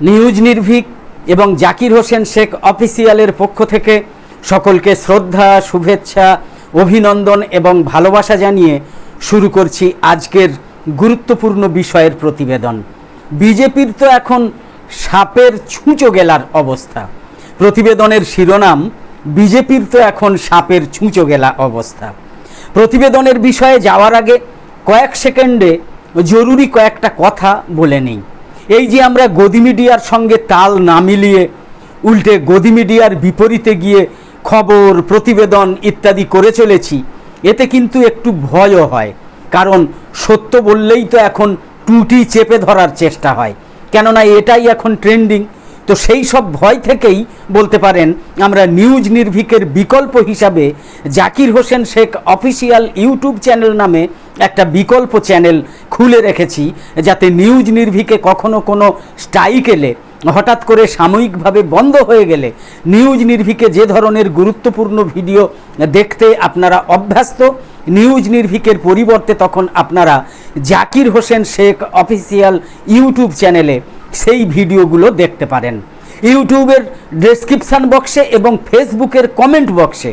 News Nirbhik এবং জাকির হোসেন শেখ অফিসিয়ালের পক্ষ থেকে সকলকে শ্রদ্ধা, শুভেচ্ছা, অভিনন্দন এবং ভালোবাসা জানিয়ে শুরু করছি আজকের গুরুত্বপূর্ণ বিষয়ের প্রতিবেদন। বিজেপির তো এখন সাপের ছুঁচো গেলার অবস্থা। প্রতিবেদনের শিরোনাম, বিজেপির তো এখন সাপের ছুঁচো গেলা অবস্থা। প্রতিবেদনের বিষয়ে যাওয়ার আগে কয়েক সেকেন্ডে জরুরি কয়েকটা কথা বলে নেই। এই যে আমরা গদি মিডিয়ার সঙ্গে তাল না মিলিয়ে উল্টে গদি মিডিয়ার বিপরীতে গিয়ে খবর, প্রতিবেদন ইত্যাদি করে চলেছি, এতে কিন্তু একটু ভয়ও হয়। কারণ সত্য বললেই তো এখন টুটি চেপে ধরার চেষ্টা হয়। কেননা এটাই এখন ট্রেন্ডিং। তো সেই সব ভয় থেকেই বলতে পারেন, আমরা নিউজ নির্ভীকের বিকল্প হিসাবে Zakir Hossain Sheikh official YouTube channel নামে একটা বিকল্প চ্যানেল খুলে রেখেছি যাতে নিউজ নির্ভীকে কখনো কোনো স্ট্রাইক এলে, হঠাৎ করে সাময়িকভাবে বন্ধ হয়ে গেলে, নিউজ নির্ভীকে যে ধরনের গুরুত্বপূর্ণ ভিডিও দেখতে আপনারা অভ্যস্ত, নিউজ নির্ভীকের পরিবর্তে তখন আপনারা জাকির হোসেন শেখ অফিসিয়াল ইউটিউব চ্যানেলে সেই ভিডিওগুলো দেখতে পারেন। ইউটিউবের ডেসক্রিপশান বক্সে এবং ফেসবুকের কমেন্ট বক্সে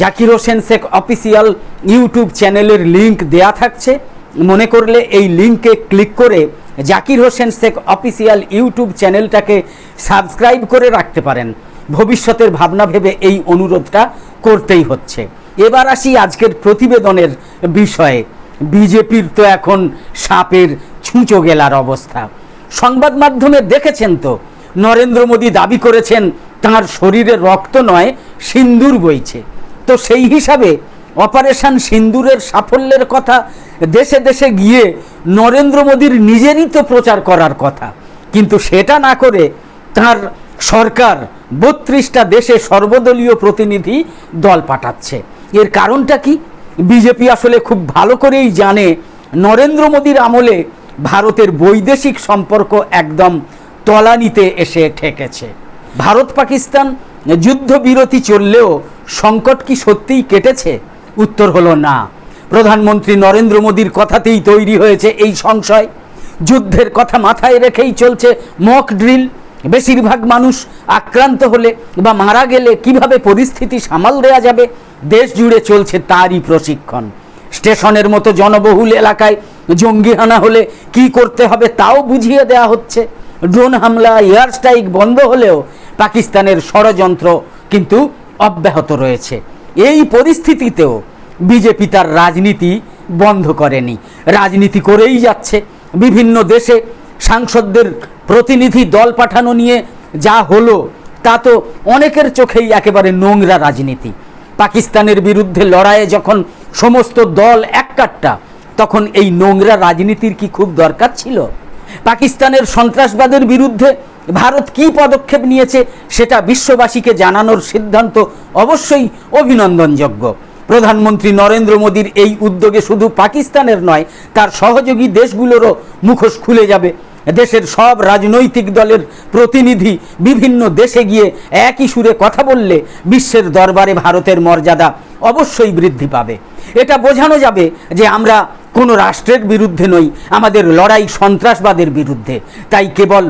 জাকির হোসেন শেখ অফিসিয়াল ইউটিউব চ্যানেলের লিংক দেয়া থাকছে। মনে করলে এই লিঙ্কে ক্লিক করে জাকির হোসেন শেখ অফিসিয়াল ইউটিউব চ্যানেলটাকে সাবস্ক্রাইব করে রাখতে পারেন। ভবিষ্যতের ভাবনা ভেবে এই অনুরোধটা করতেই হচ্ছে। এবার আসি আজকের প্রতিবেদনের বিষয়ে। বিজেপির তো এখন সাপের ছুঁচো গেলার অবস্থা। সংবাদ মাধ্যমে দেখেছেন তো, নরেন্দ্র মোদী দাবি করেছেন, তাঁর শরীরে রক্ত নয়, সিন্দুর বইছে। তো সেই হিসাবে অপারেশন সিন্দুরের সাফল্যের কথা, দেশে দেশে গিয়ে নরেন্দ্র মোদীর নিজেরই তো প্রচার করার কথা। কিন্তু সেটা না করে তার সরকার বত্রিশটা দেশে সর্বদলীয় প্রতিনিধি দল পাঠাচ্ছে। এর কারণটা কি? বিজেপি আসলে খুব ভালো করেই জানে, নরেন্দ্র মোদীর আমলে ভারতের বৈদেশিক সম্পর্ক একদম তলানিতে এসে ঠেকেছে। ভারত পাকিস্তান যুদ্ধবিরতি চললেও সংকট কি সত্যিই কেটেছে? উত্তর হলো না। প্রধানমন্ত্রী নরেন্দ্র মোদীর কথাতেই তৈরি হয়েছে এই সংশয়। যুদ্ধের কথা মাথায় রেখেই চলছে মক ড্রিল বেশিরভাগ মানুষ আক্রান্ত হলে বা মারা গেলে কীভাবে পরিস্থিতি সামাল দেওয়া যাবে, দেশ জুড়ে চলছে তারই প্রশিক্ষণ। স্টেশনের মতো জনবহুল এলাকায় জঙ্গি হানা হলে কি করতে হবে তাও বুঝিয়ে দেওয়া হচ্ছে। ড্রোন হামলা, এয়ার স্ট্রাইক বন্ধ হলেও পাকিস্তানের ষড়যন্ত্র কিন্তু অব্যাহত রয়েছে। এই পরিস্থিতিতেও বিজেপি তার রাজনীতি বন্ধ করেনি। রাজনীতি করেই যাচ্ছে। বিভিন্ন দেশে সাংসদদের প্রতিনিধি দল পাঠানো নিয়ে যা হলো, তা তো অনেকের চোখেই একেবারে নোংরা রাজনীতি। পাকিস্তানের বিরুদ্ধে লড়াইয়ে যখন সমস্ত দল এক কাট্টা তখন এই নোংরা রাজনীতির কি খুব দরকার ছিল? পাকিস্তানের সন্ত্রাসবাদের বিরুদ্ধে ভারত কি পদক্ষেপ নিয়েছে সেটা বিশ্ববাসীকে জানানোর সিদ্ধান্ত অবশ্যই অভিনন্দনযোগ্য। প্রধানমন্ত্রী নরেন্দ্র মোদীর এই উদ্যোগে শুধু পাকিস্তানের নয়, তার সহযোগী দেশগুলোরও মুখোশ খুলে যাবে। দেশের সব রাজনৈতিক দলের প্রতিনিধি বিভিন্ন দেশে গিয়ে একই সুরে কথা বললে বিশ্বের দরবারে ভারতের মর্যাদা অবশ্যই বৃদ্ধি পাবে। এটা বোঝানো যাবে যে আমরা কোনো রাষ্ট্রের বিরুদ্ধে নই, আমাদের লড়াই সন্ত্রাসবাদের বিরুদ্ধে। তাই কেবল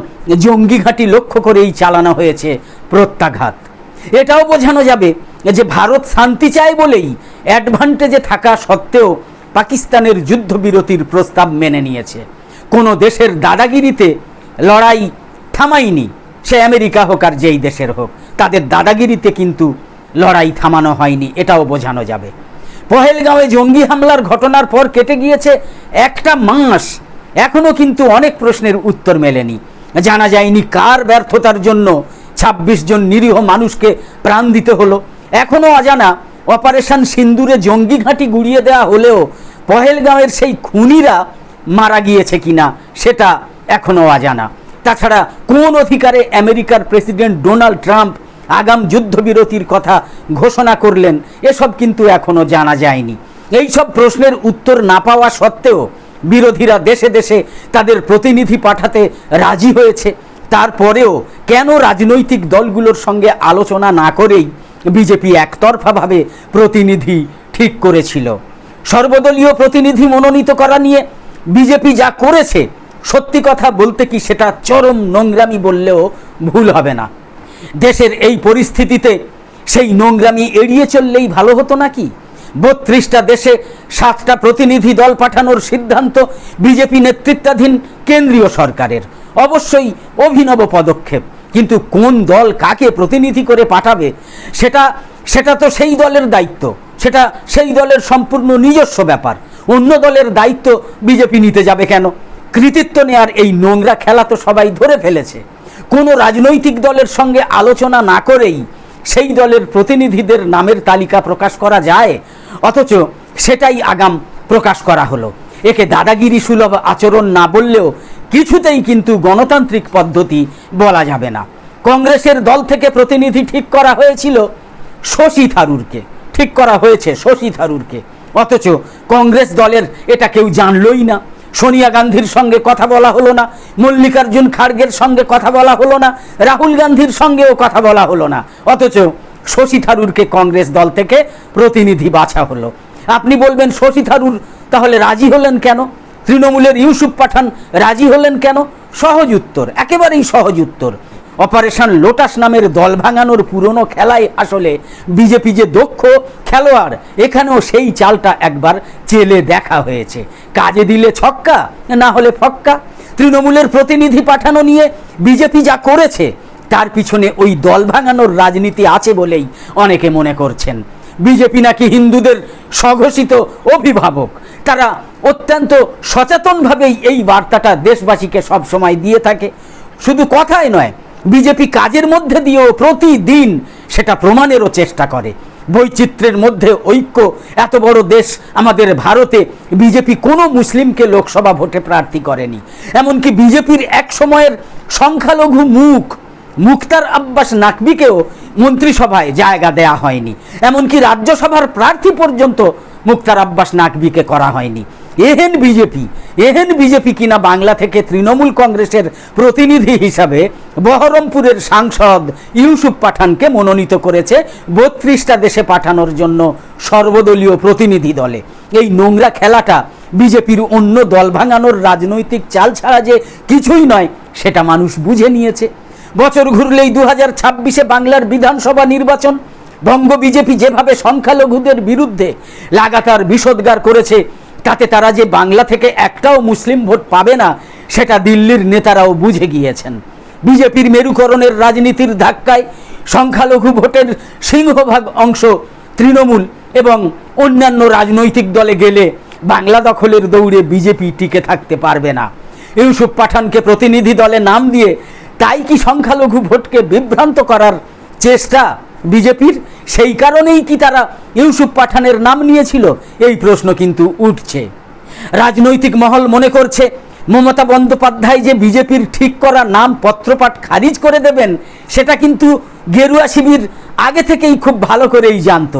জঙ্গি ঘাঁটি লক্ষ্য করেই চালানো হয়েছে প্রত্যাঘাত। এটাও বোঝানো যাবে যে ভারত শান্তি চায় বলেই অ্যাডভান্টেজে থাকা সত্ত্বেও পাকিস্তানের যুদ্ধবিরতির প্রস্তাব মেনে নিয়েছে। কোনো দেশের দাদাগিরিতে লড়াই থামায়নি। সে আমেরিকা হোক আর যেই দেশের হোক, তাদের দাদাগিরিতে কিন্তু লড়াই থামানো হয়নি, এটাও বোঝানো যাবে। পহেলগাঁওয়ে জঙ্গি হামলার ঘটনার পর কেটে গিয়েছে একটা মাস। এখনও কিন্তু অনেক প্রশ্নের উত্তর মেলেনি। জানা যায়নি কার ব্যর্থতার জন্য ২৬ জন নিরীহ মানুষকে প্রাণ দিতে হলো। এখনও অজানা অপারেশন সিন্দুরে জঙ্গি ঘাঁটি গুড়িয়ে দেওয়া হলেও পহেলগাঁওয়ের সেই খুনিরা মারা গিয়েছে কিনা সেটা এখনও অজানা। তাছাড়া কোন অধিকারে আমেরিকার প্রেসিডেন্ট ডোনাল্ড ট্রাম্প আগাম যুদ্ধবিরতির কথা ঘোষণা করলেন, এসব কিন্তু এখনও জানা যায়নি। এই সব প্রশ্নের উত্তর না পাওয়া সত্ত্বেও বিরোধীরা দেশে দেশে তাদের প্রতিনিধি পাঠাতে রাজি হয়েছে। তারপরেও কেন রাজনৈতিক দলগুলোর সঙ্গে আলোচনা না করেই বিজেপি একতরফাভাবে প্রতিনিধি ঠিক করেছিল? সর্বদলীয় প্রতিনিধি মনোনীত করা নিয়ে বিজেপি যা করেছে, সত্যি কথা বলতে কি সেটা চরম নোংরামি বললেও ভুল হবে না। দেশের এই পরিস্থিতিতে সেই নোংরামি এড়িয়ে চললেই ভালো হতো নাকি? বত্রিশটা দেশে সাতটা প্রতিনিধি দল পাঠানোর সিদ্ধান্ত বিজেপি নেতৃত্বাধীন কেন্দ্রীয় সরকারের। অবশ্যই অভিনব পদক্ষেপ, কিন্তু কোন দল কাকে প্রতিনিধি করে পাঠাবে, সেটা সেটা তো সেই দলের দায়িত্ব। সেটা সেই দলের সম্পূর্ণ নিজস্ব ব্যাপার। অন্য দলের দায়িত্ব বিজেপি নিতে যাবে কেন? কৃতিত্ব নেয়ার এই নোংরা খেলা তো সবাই ধরে ফেলেছে। কোনো রাজনৈতিক দলের সঙ্গে আলোচনা না করেই সেই দলের প্রতিনিধিদের নামের তালিকা প্রকাশ করা যায়, অথচ সেটাই আগাম প্রকাশ করা হলো। একে দাদাগিরি সুলভ আচরণ না বললেও কিছুতেই কিন্তু গণতান্ত্রিক পদ্ধতি বলা যাবে না। কংগ্রেসের দল থেকে প্রতিনিধি ঠিক করা হয়েছিল শশী থারুরকে। ঠিক করা হয়েছে শশী থারুরকে। অথচ কংগ্রেস দলের এটা কেউ জানলই না। সোনিয়া গান্ধীর সঙ্গে কথা বলা হলো না। মল্লিকার্জুন খাড়গের সঙ্গে কথা বলা হলো না। রাহুল গান্ধীর সঙ্গেও কথা বলা হলো না। অথচ শশী থারুরকে কংগ্রেস দল থেকে প্রতিনিধি বাছা হলো। আপনি বলবেন, শশী থারুর তাহলে রাজি হলেন কেন? তৃণমূলের ইউসুফ পাঠান রাজি হলেন কেন? সহজ উত্তর, একেবারেই সহজ উত্তর। অপারেশন লোটাস নামের দল ভাঙানোর পুরনো খেলায় আসলে বিজেপি যে দক্ষ খেলোয়াড়, এখানেও সেই চালটা একবার চেলে দেখা হয়েছে। কাজে দিলে ছক্কা, না হলে ফক্কা? তৃণমূলের প্রতিনিধি পাঠানো নিয়ে বিজেপি যা করেছে, তার পিছনে ওই দল ভাঙানোর রাজনীতি আছে বলেই অনেকে মনে করছেন। বিজেপি নাকি হিন্দুদের স্বঘোষিত অভিভাবক? তারা অত্যন্ত সচেতনভাবেই এই বার্তাটা দেশবাসীকে সবসময় দিয়ে থাকে। শুধু কথাই নয় বিজেপি কাজের মধ্যে দিয়েও প্রতিদিন সেটা প্রমাণেরও চেষ্টা করে। বৈচিত্র্যের মধ্যে ঐক্য, এত বড় দেশ আমাদের ভারতে, বিজেপি কোনো মুসলিমকে লোকসভা ভোটে প্রার্থী করেনি। এমনকি বিজেপির এক সময়ের সংখ্যালঘু মুখ, মুক্তার আব্বাস নাকবিকেও মন্ত্রিসভায় জায়গা দেয়া হয়নি। এমনকি রাজ্যসভার প্রার্থী পর্যন্ত মুক্তার আব্বাস নাকবিকে করা হয়নি। এহেন বিজেপি এহেন বিজেপি কিনা বাংলা থেকে তৃণমূল কংগ্রেসের প্রতিনিধি হিসাবে বহরমপুরের সাংসদ ইউসুফ পাঠানকে মনোনীত করেছে বত্রিশটা দেশে পাঠানোর জন্য সর্বদলীয় প্রতিনিধি দলে। এই নোংরা খেলাটা বিজেপির অন্য দল ভাঙানোর রাজনৈতিক চাল ছাড়া যে কিছুই নয়, সেটা মানুষ বুঝে নিয়েছে। বছর ঘুরলেই দু হাজার ছাব্বিশে বাংলার বিধানসভা নির্বাচন। বঙ্গ বিজেপি যেভাবে সংখ্যালঘুদের বিরুদ্ধে লাগাতার বিষোদ্গার করেছে তাতে তারা যে বাংলা থেকে একটাও মুসলিম ভোট পাবে না, সেটা দিল্লির নেতারাও বুঝে গিয়েছেন। বিজেপির মেরুকরণের রাজনীতির ধাক্কায় সংখ্যালঘু ভোটের সিংহভাগ অংশ তৃণমূল এবং অন্যান্য রাজনৈতিক দলে গেলে বাংলা দখলের দৌড়ে বিজেপি টিকে থাকতে পারবে না। ইউসুফ পাঠানকে প্রতিনিধি দলে নাম দিয়ে তাই কি সংখ্যালঘু ভোটকে বিভ্রান্ত করার চেষ্টা? বিজেপির, সেই কারণেই কি তারা ইউসুফ পাঠানের নাম নিয়েছিল? এই প্রশ্ন কিন্তু উঠছে। রাজনৈতিক মহল মনে করছে, মমতা বন্দ্যোপাধ্যায় যে বিজেপির ঠিক করা নাম পত্রপাঠ খারিজ করে দেবেন, সেটা কিন্তু গেরুয়া শিবির আগে থেকেই খুব ভালো করেই জানত।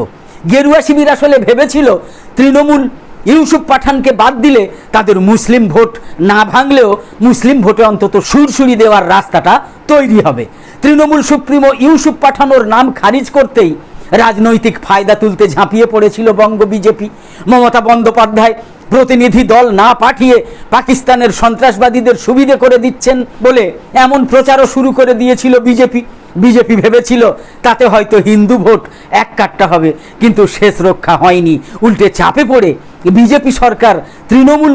গেরুয়া শিবির আসলে ভেবেছিল, তৃণমূল ইউসুফ পাঠানকে বাদ দিলে তাদের মুসলিম ভোট না ভাঙলেও মুসলিম ভোটে অন্তত সুরসুরি দেওয়ার রাস্তাটা তৈরি হবে। তৃণমূল সুপ্রিমো ইউসুফ পাঠানোর নাম খারিজ করতেই রাজনৈতিক ফায়দা তুলতে ঝাঁপিয়ে পড়েছিল বঙ্গ বিজেপি। মমতা বন্দ্যোপাধ্যায় প্রতিনিধি দল না পাঠিয়ে পাকিস্তানের সন্ত্রাসবাদীদের সুবিধে করে দিচ্ছেন বলে এমন প্রচারও শুরু করে দিয়েছিল বিজেপি। বিজেপি ভেবেছিল তাতে হয়তো হিন্দু ভোট এক কাট্টা হবে, কিন্তু শেষ রক্ষা হয়নি। উল্টে চাপে পড়ে বিজেপি সরকার তৃণমূল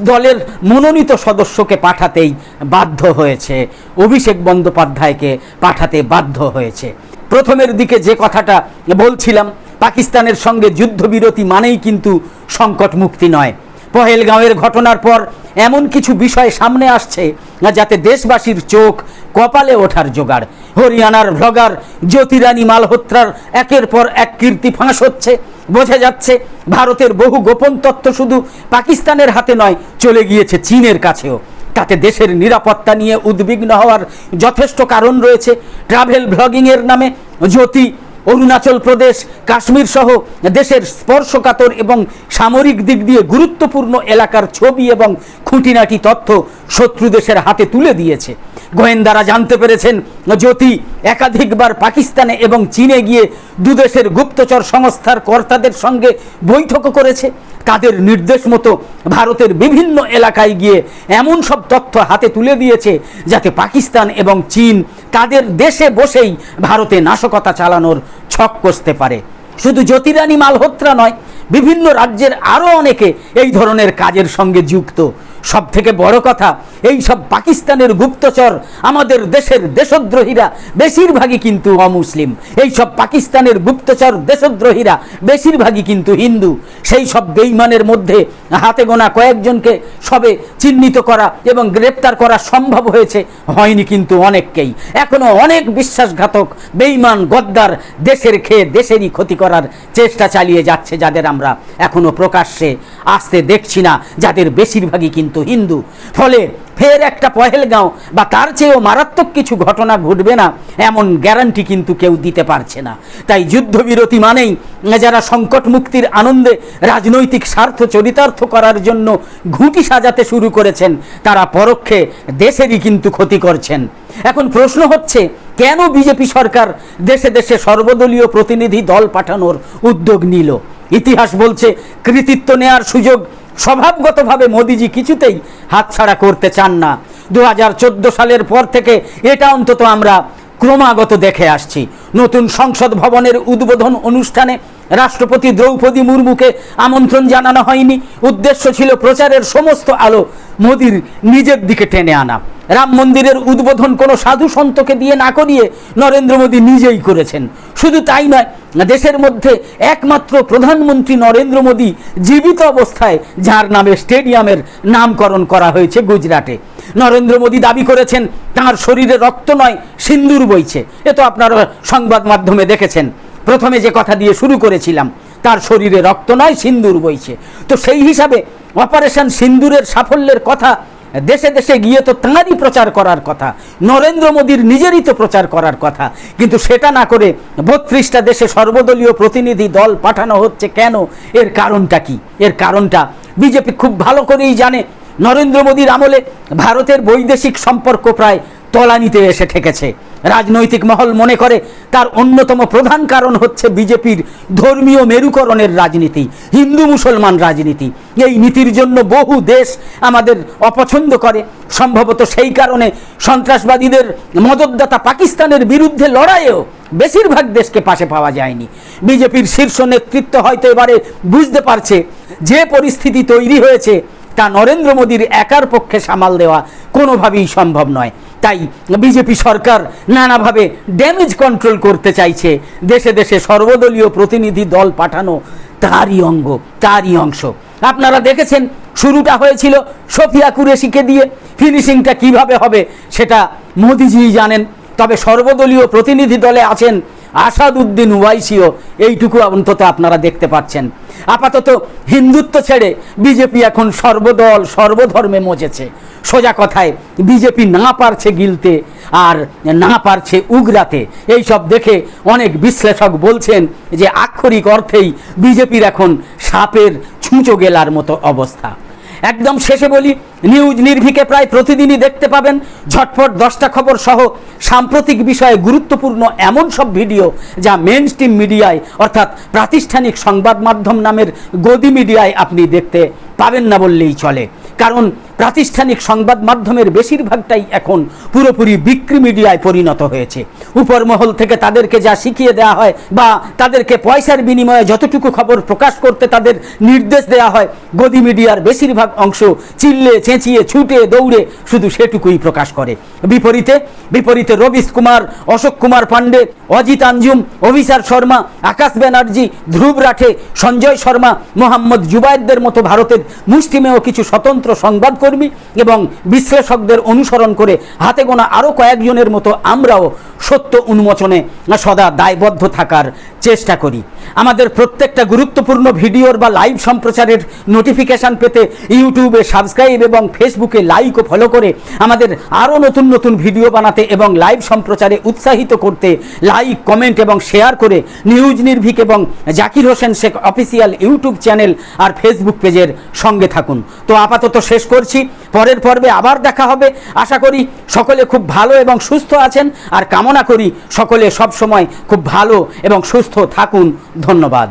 দলের মনোনীত সদস্যকে পাঠাতেই বাধ্য হয়েছে। অভিষেক বন্দ্যোপাধ্যায়কে পাঠাতে বাধ্য হয়েছে। প্রথমের দিকে যে কথাটা বলছিলাম, পাকিস্তানের সঙ্গে যুদ্ধবিরতি মানেই কিন্তু সংকট মুক্তি নয়। পহেলগাঁওয়ের ঘটনার পর এমন কিছু বিষয় সামনে আসছে যাতে দেশবাসীর চোখ কপালে ওঠার জোগাড়। হরিয়ানার ভ্লগার জ্যোতিরানী মালহোত্রার একের পর এক কীর্তি ফাঁস হচ্ছে। বোঝা যাচ্ছে ভারতের বহু গোপন তথ্য শুধু পাকিস্তানের হাতে নয়, চলে গিয়েছে চীনের কাছেও। তাতে দেশের নিরাপত্তা নিয়ে উদ্বিগ্ন হওয়ার যথেষ্ট কারণ রয়েছে। ট্রাভেল ব্লগিংয়ের নামে জ্যোতি অরুণাচল প্রদেশ, কাশ্মীর সহ দেশের স্পর্শকাতর এবং সামরিক দিক দিয়ে গুরুত্বপূর্ণ এলাকার ছবি এবং খুঁটিনাটি তথ্য শত্রু দেশের হাতে তুলে দিয়েছে। গোয়েন্দারা জানতে পেরেছেন, জ্যোতি একাধিকবার পাকিস্তানে এবং চীনে গিয়ে দুদেশের গুপ্তচর সংস্থার কর্তাদের সঙ্গে বৈঠক করেছে। তাদের নির্দেশ মতো ভারতের বিভিন্ন এলাকায় গিয়ে এমন সব তথ্য হাতে তুলে দিয়েছে যাতে পাকিস্তান এবং চীন তাদের দেশে বসেই ভারতে নাশকতা চালানোর ছক কষতে পারে। শুধু জ্যোতিরানী মালহোত্রা নয়, বিভিন্ন রাজ্যের আরও অনেকে এই ধরনের কাজের সঙ্গে যুক্ত। সব থেকে বড় কথা, এই সব পাকিস্তানের গুপ্তচর আমাদের দেশের দেশদ্রোহীরা বেশিরভাগই কিন্তু অমুসলিম। এই সব পাকিস্তানের গুপ্তচর দেশদ্রোহীরা বেশিরভাগই কিন্তু হিন্দু। সেই সব বেইমানের মধ্যে হাতে গোনা কয়েকজনকে সবে চিহ্নিত করা এবং গ্রেপ্তার করা সম্ভব হয়েছে হয়নি কিন্তু অনেককেই। এখনও অনেক বিশ্বাসঘাতক বেইমান গদ্দার দেশের খেয়ে দেশেরই ক্ষতি করার চেষ্টা চালিয়ে যাচ্ছে যাদের আমরা এখনও প্রকাশ্যে আসতে দেখছি না, যাদের বেশিরভাগই কিন্তু হিন্দু। ফলে ফের একটা পহেলগাঁও বা তার চেয়েও মারাত্মক কিছু ঘটনা ঘটবে না, এমন গ্যারান্টি কিন্তু কেউ দিতে পারছে না। তাই যুদ্ধবিরতি মানেই যারা সংকট মুক্তির আনন্দে রাজনৈতিক স্বার্থ চরিতার্থ করার জন্য ঘুঁটি সাজাতে শুরু করেছেন, তারা পরোক্ষে দেশেরই কিন্তু ক্ষতি করছেন। এখন প্রশ্ন হচ্ছে, কেন বিজেপি সরকার দেশে দেশে সর্বদলীয় প্রতিনিধি দল পাঠানোর উদ্যোগ নিল? ইতিহাস বলছে, কৃতিত্ব নেয়ার সুযোগ স্বভাবগতভাবে মোদিজি কিছুতেই হাতছাড়া করতে চান না। দু হাজার চোদ্দ সালের পর থেকে এটা অন্তত আমরা ক্রমাগত দেখে আসছি। নতুন সংসদ ভবনের উদ্বোধন অনুষ্ঠানে রাষ্ট্রপতি দ্রৌপদী মুর্মুকে আমন্ত্রণ জানানো হয়নি। উদ্দেশ্য ছিল প্রচারের সমস্ত আলো মোদির নিজের দিকে টেনে আনা। রাম মন্দিরের উদ্বোধন কোনো সাধু সন্তকে দিয়ে না করিয়ে নরেন্দ্র মোদী নিজেই করেছেন। শুধু তাই নয়, দেশের মধ্যে একমাত্র প্রধানমন্ত্রী নরেন্দ্র মোদী জীবিত অবস্থায়, যার নামে স্টেডিয়ামের নামকরণ করা হয়েছে গুজরাটে। নরেন্দ্র মোদী দাবি করেছেন, তাঁর শরীরে রক্ত নয়, সিন্দুর বইছে। এ তো আপনারা সংবাদ মাধ্যমে দেখেছেন। প্রথমে যে কথা দিয়ে শুরু করেছিলাম, তার শরীরে রক্ত নয়, সিন্দুর বইছে। তো সেই হিসাবে অপারেশন সিন্দুরের সাফল্যের কথা, দেশে দেশে গিয়ে তো তাঁরই প্রচার করার কথা, নরেন্দ্র মোদীর নিজেরই তো প্রচার করার কথা। কিন্তু সেটা না করে বত্রিশটা দেশে সর্বদলীয় প্রতিনিধি দল পাঠানো হচ্ছে কেন? এর কারণটা কি? এর কারণটা বিজেপি খুব ভালো করেই জানে। নরেন্দ্র মোদীর আমলে ভারতের বৈদেশিক সম্পর্ক প্রায় তলানিতে এসে ঠেকেছে। রাজনৈতিক মহল মনে করে তার অন্যতম প্রধান কারণ হচ্ছে বিজেপির ধর্মীয় মেরুকরণের রাজনীতি, হিন্দু মুসলমান রাজনীতি। এই নীতির জন্য বহু দেশ আমাদের অপছন্দ করে। সম্ভবত সেই কারণে সন্ত্রাসবাদীদের মদতদাতা পাকিস্তানের বিরুদ্ধে লড়াইয়েও বেশিরভাগ দেশকে পাশে পাওয়া যায়নি। বিজেপির শীর্ষ নেতৃত্ব হয়তো এবারে বুঝতে পারছে যে পরিস্থিতি তৈরি হয়েছে তা নরেন্দ্র মোদীর একার পক্ষে সামাল দেওয়া কোনোভাবেই সম্ভব নয়। তাই বিজেপি সরকার নানাভাবে ড্যামেজ কন্ট্রোল করতে চাইছে। দেশে দেশে সর্বদলীয় প্রতিনিধি দল পাঠানো তারই অঙ্গ, তারই অংশ। আপনারা দেখেছেন, শুরুটা হয়েছিল সফিয়া কুরেশিকে দিয়ে। ফিনিশিংটা কীভাবে হবে সেটা মোদিজিই জানেন। তবে সর্বদলীয় প্রতিনিধি দলে আছেন আসাদ উদ্দিন ওয়াইসিও এইটুকু অন্তত আপনারা দেখতে পাচ্ছেন। আপাতত হিন্দুত্ব ছেড়ে বিজেপি এখন সর্বদল, সর্বধর্মে মজেছে। সোজা কথায়, বিজেপি না পারছে গিলতে আর না পারছে উগরাতে। এই সব দেখে অনেক বিশ্লেষক বলছেন যে আক্ষরিক অর্থেই বিজেপির এখন সাপের ছুঁচো গেলার মতো অবস্থা। একদম শেষে বলি, নিউজ নির্ভীকে প্রায় প্রতিদিনই দেখতে পাবেন। ঝটফট দশটা খবর সহ সাম্প্রতিক বিষয়ে গুরুত্বপূর্ণ এমন সব ভিডিও যা মেন স্ট্রিম মিডিয়ায় অর্থাৎ প্রাতিষ্ঠানিক সংবাদ মাধ্যম নামের গদি মিডিয়ায় আপনি দেখতে পাবেন না বললেই চলে। কারণ প্রাতিষ্ঠানিক সংবাদ মাধ্যমের বেশিরভাগটাই এখন পুরোপুরি বিক্রি মিডিয়ায় পরিণত হয়েছে। উপর মহল থেকে তাদেরকে যা শিখিয়ে দেওয়া হয় বা তাদেরকে পয়সার বিনিময়ে যতটুকু খবর প্রকাশ করতে তাদের নির্দেশ দেওয়া হয়, গদি মিডিয়ার বেশিরভাগ অংশ চিল্লে, চেঁচিয়ে, ছুটে, দৌড়ে শুধু সেটুকুই প্রকাশ করে। বিপরীতে বিপরীতে রবিশ কুমার, অশোক কুমার পাণ্ডে, অজিত আঞ্জুম, অভিসার শর্মা, আকাশ ব্যানার্জি, ধ্রুব রাঠে, সঞ্জয় শর্মা, মোহাম্মদ জুবায়েদদের মতো ভারতের মুষ্টিমেয় কিছু স্বতন্ত্র সংবাদকর্মী এবং বিশ্লেষকদের অনুসরণ করে হাতে গোনা আরও কয়েকজনের মতো আমরাও সত্য উন্মোচনে সদা দায়বদ্ধ থাকার চেষ্টা করি। আমাদের প্রত্যেকটা গুরুত্বপূর্ণ ভিডিওর বা লাইভ সম্প্রচারের নোটিফিকেশান পেতে ইউটিউবে সাবস্ক্রাইব এবং ফেসবুকে লাইক ও ফলো করে আমাদের আরও নতুন নতুন ভিডিও বানাতে এবং লাইভ সম্প্রচারে উৎসাহিত করতে লাইক, কমেন্ট এবং শেয়ার করে নিউজ নির্ভীক এবং Zakir Hossain Sheikh official YouTube channel আর ফেসবুক পেজের সঙ্গে থাকুন। তো আপাতত শেষ করছি পরের পর্বে আবার দেখা হবে। আশা করি সকলে খুব ভালো এবং সুস্থ আছেন। আর কামনা করি সকলে সব সময় খুব ভালো এবং সুস্থ থাকুন। ধন্যবাদ।